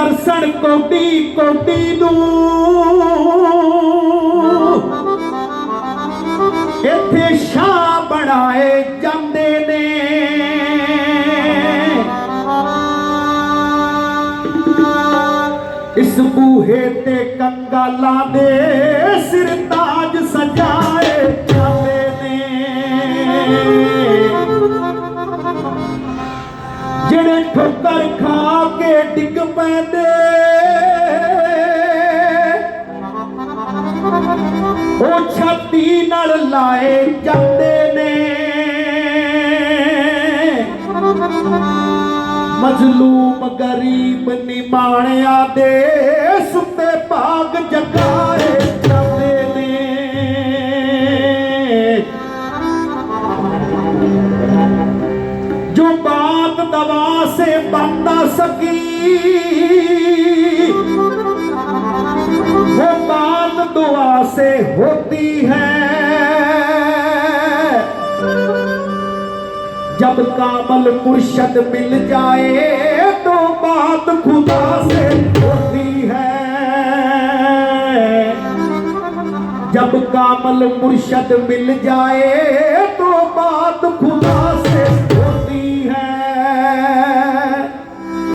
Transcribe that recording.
ਦਰਸ਼ਨ ਕੋਟੀ ਕੋਟੀ ਨੂੰ। ਇੱਥੇ ਸ਼ਾਹ ਬਣਾਏ ਜਾਂਦੇ ਨੇ। ਇਸ ਬੂਹੇ ਤੇ ਕੰਗਾਲਾਂ ਦੇ ਸਿਰ ਠੋਕਰ ਖਾ ਕੇ ਡਿੱਗ ਪੈਂਦੇ। ਉਹ ਛਾਤੀ ਨਾਲ ਲਾਏ ਜਾਂਦੇ ਨੇ। ਮਜ਼ਲੂਮ ਗਰੀਬ ਨਿਮਾਣਿਆ ਦੇ दवा से बन न सकी वो बात दुआ से होती है जब कामल मुर्शद मिल जाए तो बात खुदा से होती है जब कामल मुर्शद मिल जाए तो बात खुदा से